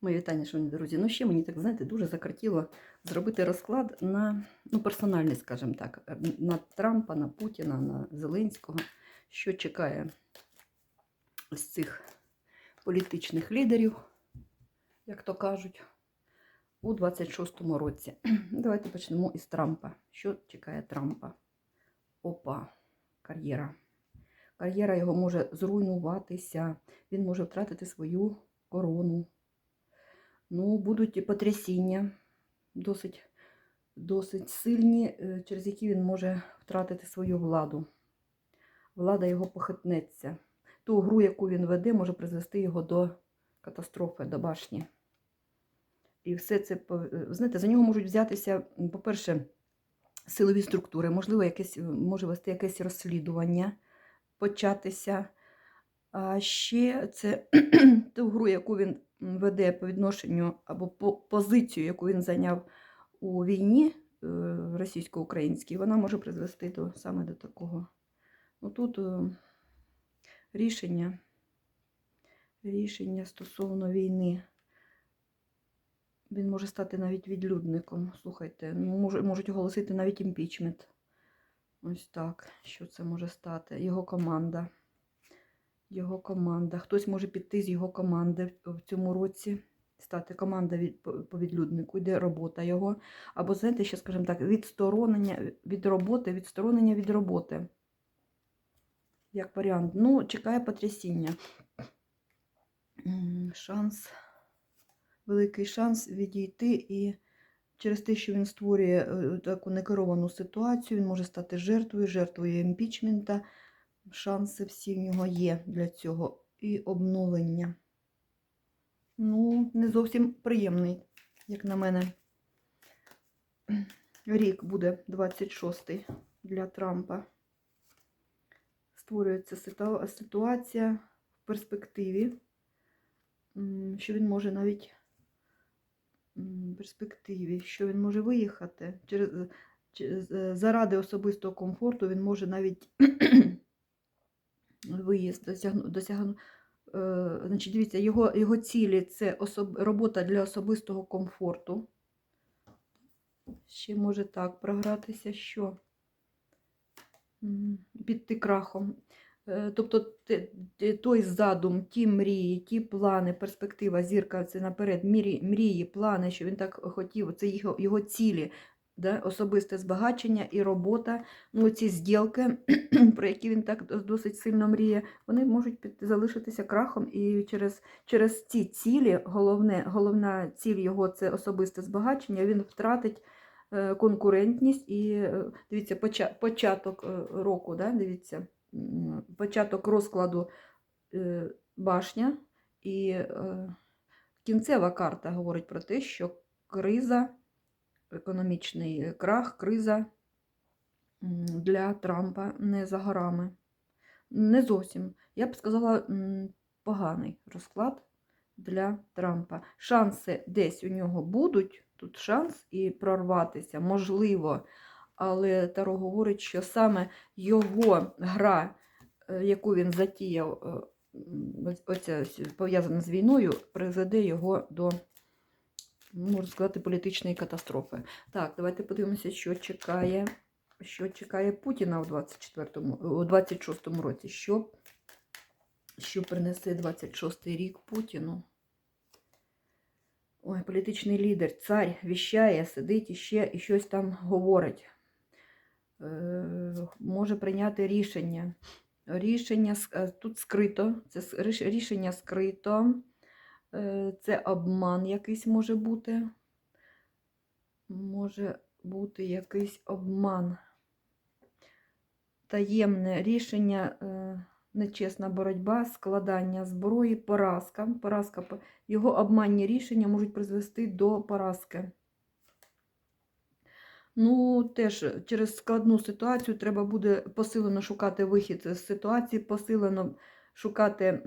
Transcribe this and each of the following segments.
Мої вітання, шановні друзі. Ну, ще мені так, знаєте, дуже закартіло зробити розклад на ну, персональний, скажімо так, е, на Трампа, на Путіна, на Зеленського, що чекає з цих політичних лідерів, як то кажуть, у 26-му році. Давайте почнемо із Трампа. Що чекає Трампа? Опа, кар'єра. Кар'єра його може зруйнуватися, він може втратити свою корону. Ну, будуть потрясіння досить, досить сильні, е, через які він може втратити свою владу. Влада його похитнеться. Ту гру, яку він веде, може призвести його до катастрофи, до башні. І все це, е, знаєте, за нього можуть взятися, по-перше, силові структури, можливо, якесь, е, може вести якесь розслідування, початися. А ще це ту гру, яку він веде по відношенню або по позицію, яку він зайняв у війні е, російсько-українській, вона може призвести до саме до такого. Ну тут е, рішення, рішення стосовно війни. Він може стати навіть відлюдником. Слухайте, ну, можуть оголосити навіть імпічмент. Ось так. Що це може стати? Його команда. Його команда. Хтось може піти з його команди в- цьому році. Стати команда від, по по відлюднику, йде робота його. Або, знаєте, ще, скажімо так, відсторонення від роботи, відсторонення від роботи. Як варіант. Ну, чекає потрясіння. Шанс, великий шанс відійти і через те, що він створює е, таку некеровану ситуацію, він може стати жертвою, жертвою імпічмента. Шанси всі в нього є для цього. І обновлення. Ну, не зовсім приємний, як на мене. Рік буде 26-й для Трампа. Створюється ситуація в перспективі, що він може навіть в перспективі, що він може виїхати через, через е, заради особистого комфорту, він може навіть виїзд досягну, досягну, е, значить, дивіться, його, його цілі це особ, робота для особистого комфорту. Ще може так програтися, що піти крахом. Е, Тобто той задум, ті мрії, ті плани, перспектива, зірка це наперед, мрії, плани, що він так хотів, це його, його цілі, да? особисте збагачення і робота, ну ці зділки, про які він так досить сильно мріє, вони можуть під, залишитися крахом і через, через ці цілі, головне, головна ціль його це особисте збагачення, він втратить е, конкурентність і е, дивіться, поча- початок е, року, да, дивіться, початок розкладу башня і кінцева карта говорить про те, що криза, економічний крах, криза для Трампа не за горами. Не зовсім. Я б сказала, поганий розклад для Трампа. Шанси десь у нього будуть, тут шанс і прорватися, можливо. Але Таро говорить, що саме його гра, е, яку він затіяв, е, пов'язана з війною, призведе його до, можна сказати, політичної катастрофи. Так, давайте подивимося, що чекає, що чекає Путіна у 24-му, у 26-му році. Що, що принесе 26-й рік Путіну? Ой, політичний лідер, цар віщає, сидить іще і щось там говорить. Е, може прийняти рішення. Рішення тут скрито, це рішення скрито, це обман якийсь може бути. Може бути якийсь обман. Таємне рішення, е, нечесна боротьба, складання зброї, поразка. поразка. Його обманні рішення можуть призвести до поразки. Ну, теж через складну ситуацію треба буде посилено шукати вихід з ситуації, посилено шукати,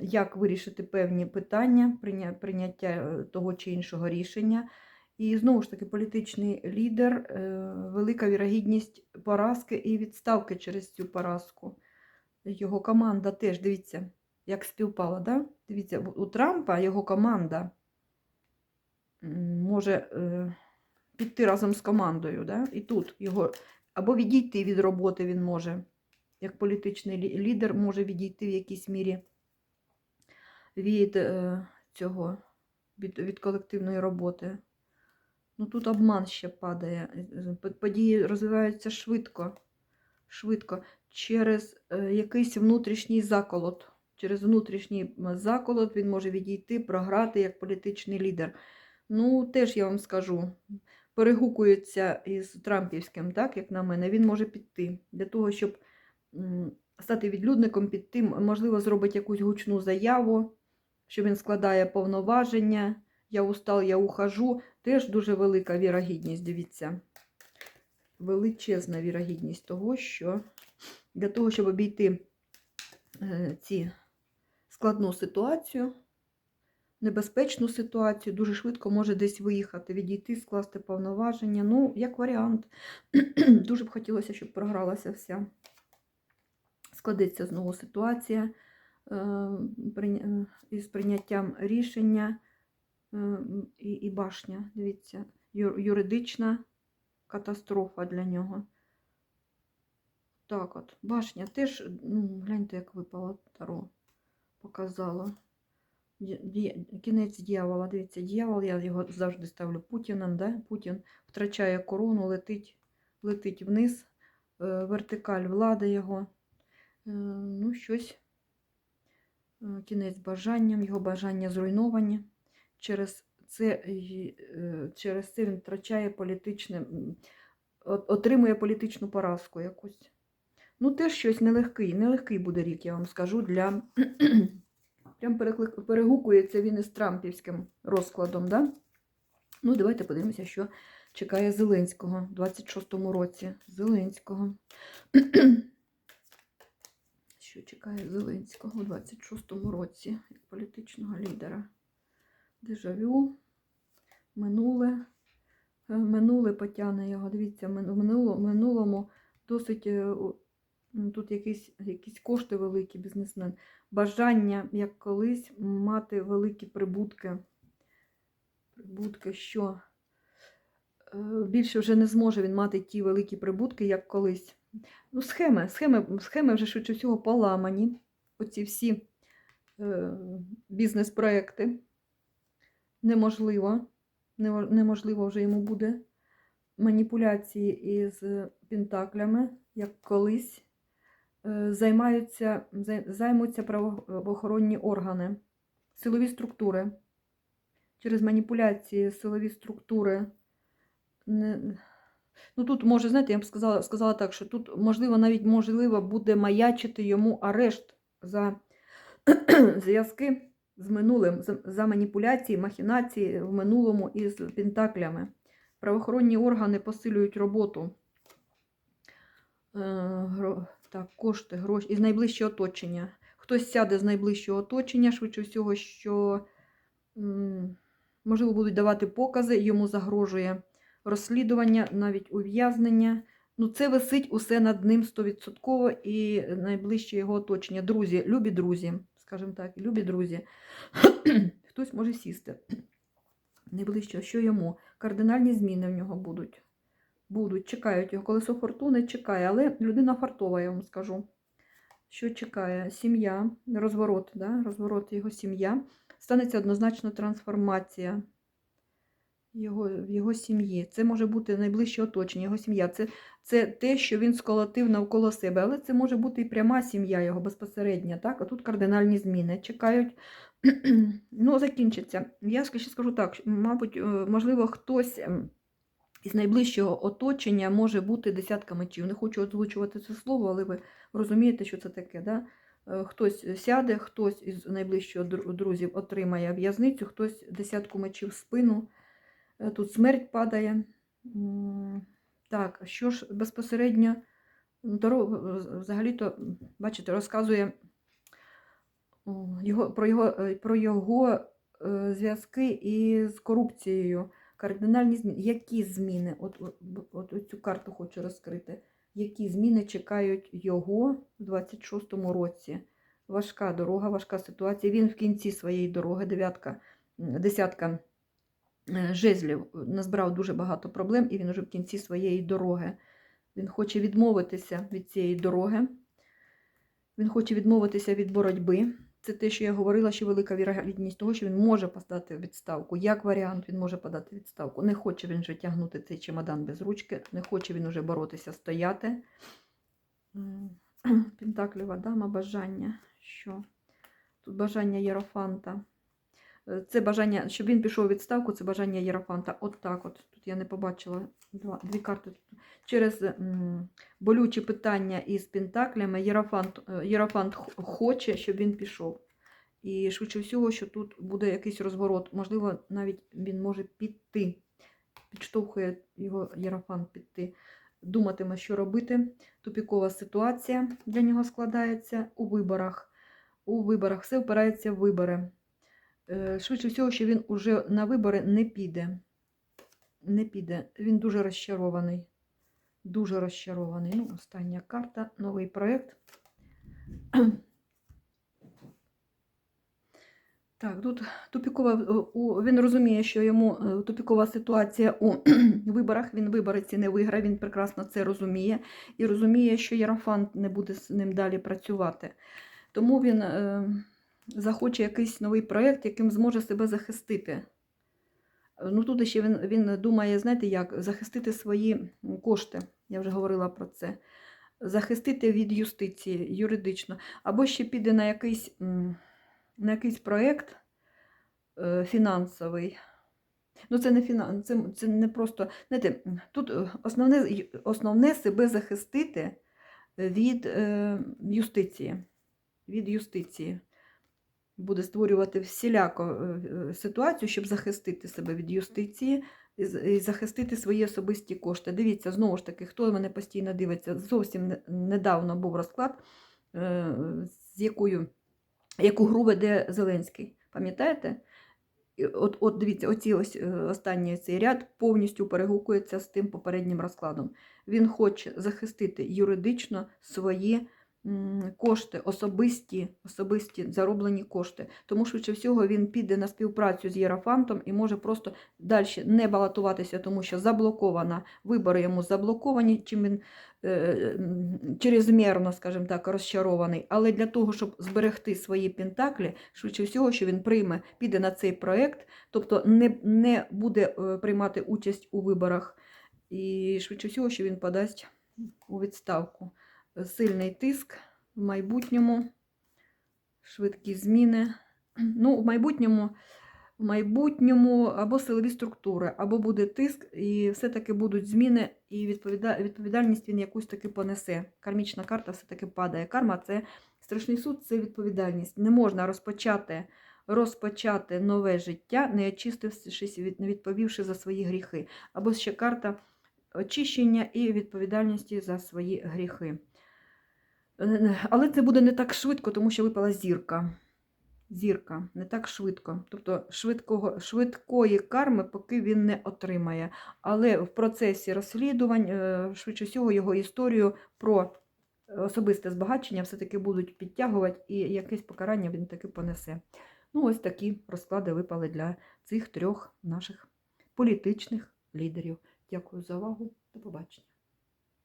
як вирішити певні питання, прийняття е, того чи іншого рішення. І знову ж таки, політичний лідер, е, велика вірогідність поразки і відставки через цю поразку. Його команда теж, дивіться, як співпала, да? Дивіться, у Трампа його команда може е, піти разом з командою. Да? І тут його або відійти від роботи він може, як політичний лідер, може відійти в якійсь мірі від е, цього, від, від колективної роботи. Ну тут обман ще падає. Події розвиваються швидко, швидко через е, якийсь внутрішній заколот. Через внутрішній заколот він може відійти, програти як політичний лідер. Ну, теж я вам скажу, перегукується із Трампівським, так, як на мене, він може піти для того, щоб стати відлюдником, піти, м, можливо, зробить якусь гучну заяву, що він складає повноваження. Я устал, я ухожу. Теж дуже велика вірогідність, дивіться. Величезна вірогідність того, що для того, щоб обійти е, ці складну ситуацію, небезпечну ситуацію, дуже швидко може десь виїхати, відійти, скласти повноваження. Ну, як варіант, дуже б хотілося, щоб програлася вся. Складеться знову ситуація е, е, із прийняттям рішення е, і, башня. Дивіться, юридична катастрофа для нього. Так от, башня теж, ну, гляньте, як випало таро, ді- Кінець дьявола. Дивіться, дьявол, я його завжди ставлю Путіним, да? Путін втрачає корону, летить, летить вниз, вертикаль влади його. Е, Ну, щось. е, Кінець бажанням, його бажання зруйновані. Через це, е, через це він втрачає політичне, отримує політичну поразку якусь. Ну, теж щось нелегкий. Нелегкий буде рік, я вам скажу, для. Прям перегукується він із Трампівським розкладом, да? Ну, давайте подивимося, що чекає Зеленського в 26-му році. Зеленського. Що чекає Зеленського у 26-му році як політичного лідера? Дежавю, минуле. Е, Минуле потягне його. Дивіться, в минуло- минулому досить е, м, тут якісь, якісь кошти великі, бізнесмен. Бажання, як колись, мати великі прибутки. Прибутки, що е, більше вже не зможе він мати ті великі прибутки, як колись. Ну, схеми, схеми, схеми вже швидше всього поламані. Оці всі е, бізнес-проекти. Неможливо. Неможливо вже йому буде маніпуляції із пентаклями, як колись. Е, Займаються, займуться правоохоронні органи, силові структури. Через маніпуляції силові структури. Ну тут може, знаєте, я б сказала, сказала так, що тут, можливо, навіть можливо буде маячити йому арешт за зв'язки з минулим, за, за маніпуляції, махінації в минулому із пентаклями. Правоохоронні органи посилюють роботу. Е, так, кошти, гроші із найближчого оточення. Хтось сяде з найближчого оточення, швидше всього, що, можливо, будуть давати покази, йому загрожує розслідування, навіть ув'язнення. Ну, це висить усе над ним 100% і найближче його оточення. Друзі, любі друзі, скажімо так, любі друзі. Хтось може сісти. Найближче, що йому? Кардинальні зміни в нього будуть. Будуть, чекають його. Колесо фортуни чекає, але людина фартова, я вам скажу. Що чекає? Сім'я, розворот, да? розворот його сім'я. Станеться однозначно трансформація його, його сім'ї. Це може бути найближче оточення, його сім'я. Це, це те, що він сколотив навколо себе. Але це може бути і пряма сім'я його безпосередня. Так? А тут кардинальні зміни. Чекають. ну, закінчиться. Я ще скажу так, мабуть, е, можливо, хтось. ем, із найближчого оточення може бути десятка мечів. Не хочу озвучувати це слово, але ви розумієте, що це таке. Да? Е, Хтось сяде, хтось із найближчого друзів отримає в'язницю, хтось десятку мечів в спину. Е, Тут смерть падає. Так, що ж безпосередньо дорога, взагалі-то, бачите, розказує його, про його, е, про його е, зв'язки із корупцією. Кардинальні зміни. Які зміни? От, от, от, цю карту хочу розкрити. Які зміни чекають його в 26-му році? Важка дорога, важка ситуація. Він в кінці своєї дороги, дев'ятка, десятка жезлів назбирав дуже багато проблем, і він вже в кінці своєї дороги. Він хоче відмовитися від цієї дороги. Він хоче відмовитися від боротьби. Це те, що я говорила, що велика вірогідність того, що він може подати відставку. Як варіант, він може подати відставку. Не хоче він вже тягнути цей чемодан без ручки, не хоче він вже боротися, стояти. Пентаклева дама, бажання. Що? Тут бажання Єрофанта. Е, Це бажання, щоб він пішов у відставку, це бажання Єрофанта. От так от. Тут я не побачила два, дві карти. Через м, болючі питання із пентаклями Єрофант, е, Єрофант хоче, щоб він пішов. І швидше всього, що тут буде якийсь розворот. Можливо, навіть він може піти. Підштовхує його Єрофант піти. Думатиме, що робити. Тупікова ситуація для нього складається у виборах. У виборах все впирається в вибори. Е, Швидше всього, що він уже на вибори не піде. Не піде. Він дуже розчарований. Дуже розчарований. Ну, остання карта, новий проєкт. Так, тут тупікова, е, він розуміє, що йому е, тупікова ситуація у виборах. Він вибори ці не виграє, він прекрасно це розуміє. І розуміє, що Єрофант не буде з ним далі працювати. Тому він захоче якийсь новий проєкт, яким зможе себе захистити. Е, Ну, тут ще він, він думає, знаєте, як захистити свої кошти. Я вже говорила про це. Захистити від юстиції юридично. Або ще піде на якийсь, на якийсь проєкт е, фінансовий. Ну, це не фінанс, це, це не просто. Знаєте, тут е, основне, основне себе захистити від е, юстиції. Від юстиції. Буде створювати всіляко е, е, ситуацію, щоб захистити себе від юстиції і захистити свої особисті кошти. Дивіться, знову ж таки, хто мене постійно дивиться, зовсім недавно був розклад, е, з якою, яку гру веде Зеленський. Пам'ятаєте? От, от дивіться, оці ось останній цей ряд повністю перегукується з тим попереднім розкладом. Він хоче захистити юридично свої кошти, особисті, особисті зароблені кошти. Тому швидше всього він піде на співпрацю з Єрофантом і може просто далі не балотуватися, тому що заблокована, вибори йому заблоковані, чим він е, м, скажімо так, розчарований. Але для того, щоб зберегти свої пентаклі, швидше всього, що він прийме, піде на цей проєкт, тобто не, не буде е, приймати участь у виборах. І швидше всього, що він подасть у відставку. Сильний тиск в майбутньому, швидкі зміни. Ну, в майбутньому, в майбутньому або силові структури, або буде тиск, і все-таки будуть зміни, і відповіда- відповідальність він якусь таки понесе. Кармічна карта все-таки падає. Карма це страшний суд, це відповідальність. Не можна розпочати, розпочати нове життя, не очистившись, не відповівши за свої гріхи. Або ще карта очищення і відповідальності за свої гріхи. Е, Але це буде не так швидко, тому що випала зірка. Зірка не так швидко. Тобто швидкого, швидкої карми, поки він не отримає. Але в процесі розслідувань, е, швидше всього, його історію про особисте збагачення все-таки будуть підтягувати, і якесь покарання він таки понесе. Ну, ось такі розклади випали для цих трьох наших політичних лідерів. Дякую за увагу. До побачення.